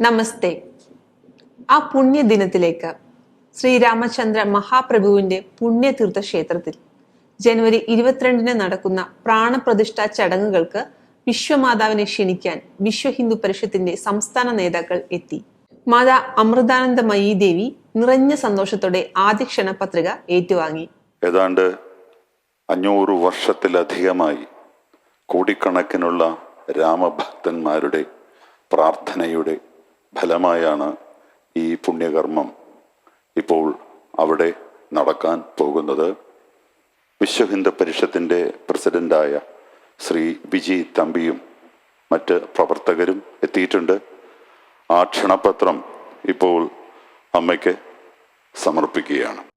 നമസ്തേ. ആ പുണ്യദിനത്തിലേക്ക് ശ്രീരാമചന്ദ്ര മഹാപ്രഭുവിന്റെ പുണ്യതീർത്ഥ ക്ഷേത്രത്തിൽ ജനുവരി ഇരുപത്തിരണ്ടിന് നടക്കുന്ന പ്രാണപ്രതിഷ്ഠാ ചടങ്ങുകൾക്ക് വിശ്വമാതാവിനെ ക്ഷണിക്കാൻ വിശ്വ ഹിന്ദു പരിഷത്തിന്റെ സംസ്ഥാന നേതാക്കൾ എത്തി. മാതാ അമൃതാനന്ദമയീ ദേവി നിറഞ്ഞ സന്തോഷത്തോടെ ആദ്യ ക്ഷണപത്രിക ഏറ്റുവാങ്ങി. ഏതാണ്ട് അഞ്ഞൂറ് വർഷത്തിലധികമായി കോടിക്കണക്കിനുള്ള രാമഭക്തന്മാരുടെ പ്രാർത്ഥനയുടെ ഫലമായാണ് ഈ പുണ്യകർമ്മം ഇപ്പോൾ അവിടെ നടക്കാൻ പോകുന്നത്. വിശ്വഹിന്ദു പരിഷത്തിന്റെ പ്രസിഡന്റായ ശ്രീ വിജി തമ്പിയും മറ്റ് പ്രവർത്തകരും എത്തിയിട്ടുണ്ട്. ആ ക്ഷണപത്രം ഇപ്പോൾ അമ്മയ്ക്ക് സമർപ്പിക്കുകയാണ്.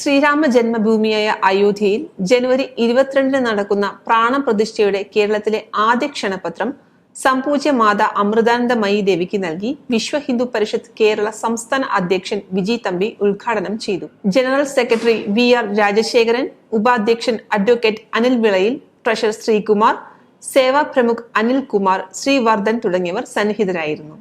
ശ്രീരാമ ജന്മഭൂമിയായ അയോധ്യയിൽ ജനുവരി ഇരുപത്തിരണ്ടിന് നടക്കുന്ന പ്രാണപ്രതിഷ്ഠയുടെ കേരളത്തിലെ ആദ്യ ക്ഷണപത്രം സംപൂജ്യ മാത അമൃതാനന്ദമയി ദേവിക്ക് നൽകി വിശ്വ ഹിന്ദു പരിഷത്ത് കേരള സംസ്ഥാന അധ്യക്ഷൻ വിജി തമ്പി ഉദ്ഘാടനം ചെയ്തു. General secretary V R Rajasekharan ഉപാധ്യക്ഷൻ അഡ്വക്കേറ്റ് അനിൽ വിളയിൽ ട്രഷർ ശ്രീകുമാർ സേവാ പ്രമുഖ് അനിൽ കുമാർ ശ്രീവർദ്ധൻ തുടങ്ങിയവർ സന്നിഹിതരായിരുന്നു.